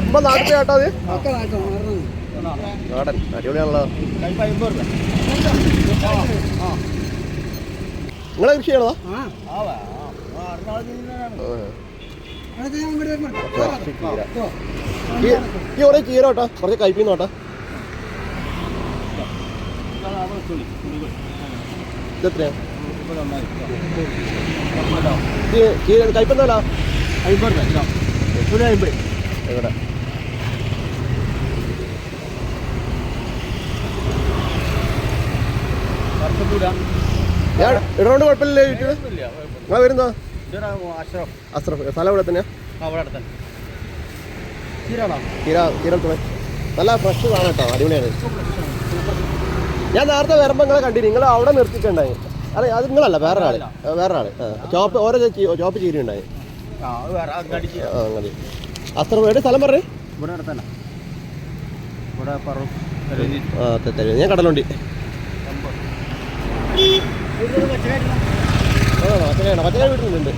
ഇപ്പൊ നാട്ടിലെ ആട്ടോ അത്? നാടൻ അടിപൊളിയാണല്ലോ. നിങ്ങളെ കൃഷി ചെയ്യണോ ആ. അത് ഞാൻ ഇവിടെ വരുമ്പോ കുറച്ച് ചീര ഓ, ഈ കുറേ ചീര കേട്ടോ കുറച്ച് കയ്പിന്ന് കേട്ടോ ഇതെത്രയാ ഈ ചീര ഞാൻ ഇടോണ്ട് കുഴപ്പമില്ലേ. വീട്ടിൽ നിങ്ങൾ വരുന്നോ അസ്രഫ് സ്ഥലം ഇവിടെ തന്നെയാ? നല്ല ഫ്രഷ് സാധനം കേട്ടോ അടിപൊളിയാണ്. ഞാൻ നേരത്തെ വരുമ്പോൾ നിങ്ങളെ കണ്ടിന്. നിങ്ങൾ അവിടെ നിർത്തിയിട്ടുണ്ടായി. അല്ല അത് നിങ്ങളല്ല വേറൊരാൾ. വേറൊരാൾ. ചോപ്പ് ഓരോ ചോപ്പ് ചീരി ഉണ്ടായി അങ്ങനെ വേണ്ട എവിടെ സ്ഥലം പറഞ്ഞേ? ഇവിടെ അടുത്തല്ല. ഇവിടെ ആ ഞാൻ കടലുണ്ടി. ആ പച്ചക്കറിയാണ്. പച്ചക്കറി വീട്ടിലുണ്ട്.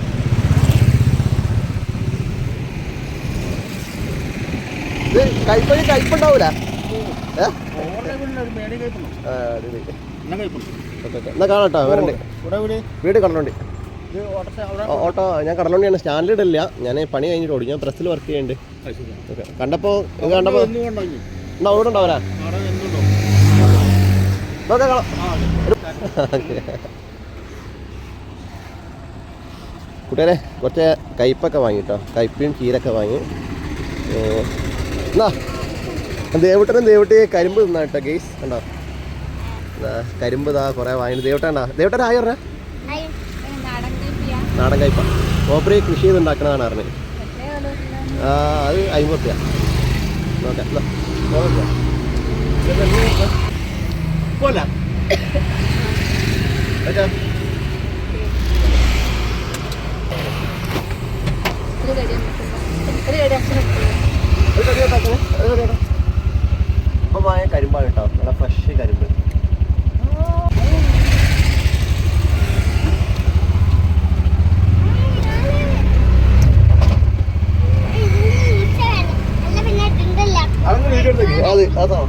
ഇത് കയ്പഴി കയ്പുണ്ടാവൂല. എന്നാ കാണട്ടോ വരണ്ടേ. വീട് കടലുണ്ടി. ഓട്ടോ ഞാൻ കടലോണിയാണ് സ്റ്റാൻഡേർഡ് ഇല്ല ഞാൻ പണി കഴിഞ്ഞിട്ട് ഓടി. ഞാൻ പ്രസ്സിൽ വർക്ക് ചെയ്യുന്നുണ്ട് കണ്ടപ്പോൾ ഇത് കണ്ടപ്പോൾ എന്നാ അവിടെ ഉണ്ടാവരാ. കൂട്ടുകാരെ കുറച്ച് കയ്പൊക്കെ വാങ്ങി കേട്ടോ കയ്പയും ചീരൊക്കെ വാങ്ങി. എന്നാ ദേവട്ടനും ദേവട്ടി കരിമ്പ് തിന്നാ കേട്ടോ ഗെയ്സ് കണ്ടോ കരിമ്പ് ഇതാ കുറേ വാങ്ങി ദേവട്ടണ്ടാ ദേവട്ടൻ ആയി പറഞ്ഞ? നാടൻ കയ്പ കോപ്പറി കൃഷി ചെയ്ത് ഉണ്ടാക്കുന്നതാണ്? ആ അത് അമ്പത് രൂപ നോക്കാം കരിമ്പാണ് കേട്ടോ. നല്ല ഫ്രഷ് കരിമ്പ്. അത് അതാ.